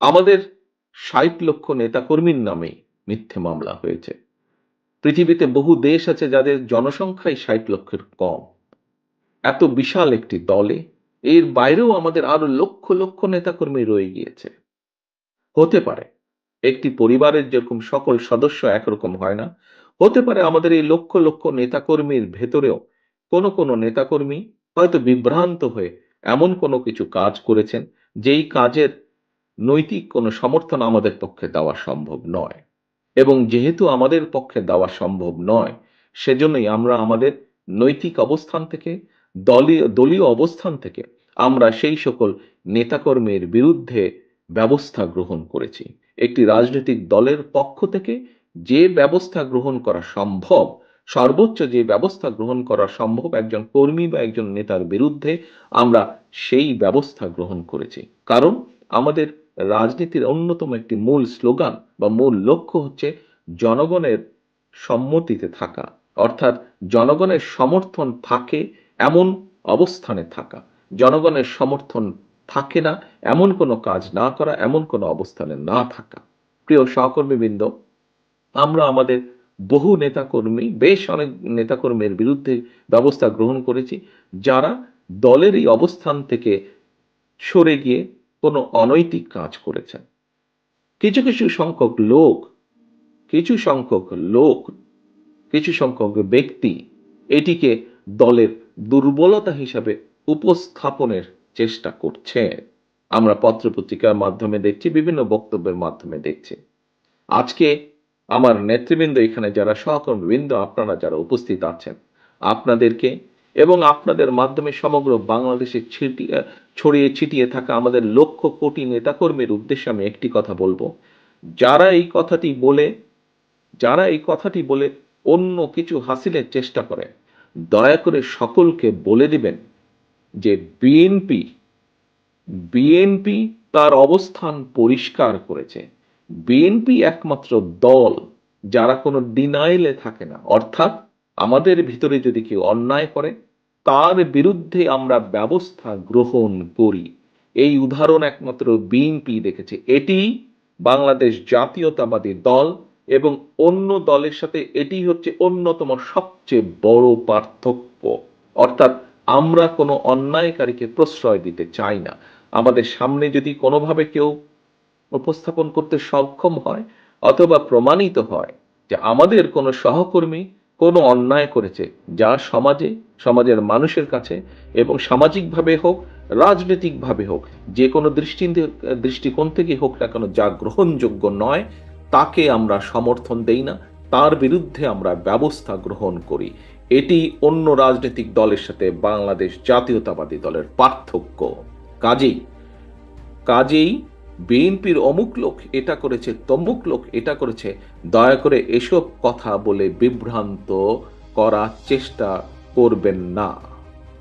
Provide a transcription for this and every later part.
আমাদের ষাট লক্ষ নেতাকর্মীর নামে মিথ্যে মামলা হয়েছে। পৃথিবীতে বহু দেশ আছে যাদের জনসংখ্যাই ষাট লক্ষের কম। এত বিশাল একটি দলে এর বাইরেও আমাদের আরও লক্ষ লক্ষ নেতাকর্মী রয়ে গিয়েছে। হতে পারে একটি পরিবারের যেরকম সকল সদস্য একরকম হয় না, হতে পারে আমাদের এই লক্ষ লক্ষ নেতাকর্মীর ভেতরেও কোনো কোনো নেতাকর্মী হয়তো বিভ্রান্ত হয়ে এমন কোনো কিছু কাজ করেছেন, যেই কাজের নৈতিক কোনো সমর্থন আমাদের পক্ষে দেওয়া সম্ভব নয়। এবং যেহেতু আমাদের পক্ষে দেওয়া সম্ভব নয়, সেজন্যই আমরা আমাদের নৈতিক অবস্থান থেকে দলীয় দলীয় অবস্থান থেকে আমরা সেই সকল নেতাকর্মীর বিরুদ্ধে ব্যবস্থা গ্রহণ করেছি। একটি রাজনৈতিক দলের পক্ষ থেকে যে ব্যবস্থা গ্রহণ করা সম্ভব, সর্বোচ্চ যে ব্যবস্থা গ্রহণ করা সম্ভব একজন কর্মী বা একজন নেতার বিরুদ্ধে আমরা সেই ব্যবস্থা গ্রহণ করেছি। কারণ আমাদের রাজনীতির অন্যতম একটি মূল স্লোগান বা মূল লক্ষ্য হচ্ছে জনগণের সম্মতিতে থাকা। অর্থাৎ জনগণের সমর্থন থাকে এমন অবস্থানে থাকা। জনগণের সমর্থন থাকে না, এমন কোনো কাজ না করা, এমন কোনো অবস্থানে না থাকা। প্রিয় সহকর্মীবৃন্দ, আমরা আমাদের বহু নেতাকর্মী, বেশ অনেক নেতাকর্মীর বিরুদ্ধে ব্যবস্থা গ্রহণ করেছি, যারা দলের এই অবস্থান থেকে সরে গিয়ে কোনো অনৈতিক কাজ করেছেন। কিছু কিছু সংখ্যক লোক, কিছু সংখ্যক লোক, কিছু সংখ্যক ব্যক্তি এটিকে দলের দুর্বলতা হিসাবে উপস্থাপনের চেষ্টা করছে। আমরা পত্রপত্রিকার মাধ্যমে দেখছি, বিভিন্ন বক্তব্যের মাধ্যমে দেখছি। আজকে আমার নেতৃবৃন্দ এখানে যারা সহকর্মীবৃন্দ, আপনারা যারা উপস্থিত আছেন, আপনাদেরকে এবং আপনাদের মাধ্যমে সমগ্র বাংলাদেশে ছিটিয়ে ছড়িয়ে ছিটিয়ে থাকা আমাদের লক্ষ কোটি নেতাকর্মীর উদ্দেশ্যে আমি একটি কথা বলব। যারা এই কথাটি বলে, যারা এই কথাটি বলে অন্য কিছু হাসিলের চেষ্টা করে, দয়া করে সকলকে বলে দিবেন যে বিএনপি বিএনপি তার অবস্থান পরিষ্কার করেছে। বিএনপি একমাত্র দল যারা কোনো ডিনাইলে থাকে না। অর্থাৎ আমাদের ভিতরে যদি কেউ অন্যায় করে তার বিরুদ্ধে আমরা ব্যবস্থা গ্রহণ করি। এই উদাহরণ একমাত্র বিএনপি দেখেছে। এটি বাংলাদেশ জাতীয়তাবাদী দল এবং অন্য দলের সাথে এটি হচ্ছে অন্যতম সবচেয়ে বড় পার্থক্য। অর্থাৎ আমরা কোনো অন্যায়কারীকে প্রশ্রয় দিতে চাই না। আমাদের সামনে যদি কোনোভাবে কেউ উপস্থাপন করতে সক্ষম হয় অথবা প্রমাণিত হয় যে আমাদের কোনো সহকর্মী কোনো অন্যায় করেছে, যা সমাজে, সমাজের মানুষের কাছে এবং সামাজিকভাবে হোক, রাজনৈতিকভাবে হোক, যে কোনো দৃষ্টি দৃষ্টিকোণ থেকে হোক না কেন যা গ্রহণযোগ্য নয়, তাকে আমরা সমর্থন দেই না, তার বিরুদ্ধে আমরা ব্যবস্থা গ্রহণ করি। এটি অন্য রাজনৈতিক দলের সাথে বাংলাদেশ জাতীয়তাবাদী দলের পার্থক্য। কাজেই কাজেই বিএনপির অমুক লোক এটা করেছে, তমুক লোক এটা করেছে। দয়া করে এসব কথা বলে বিভ্রান্ত করার চেষ্টা করবেন না।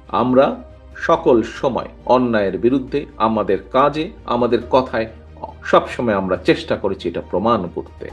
আমরা সকল সময় অন্যায়ের বিরুদ্ধে, আমাদের কাজে, আমাদের কথায় সবসময় আমরা চেষ্টা করেছি এটা প্রমাণ করতে।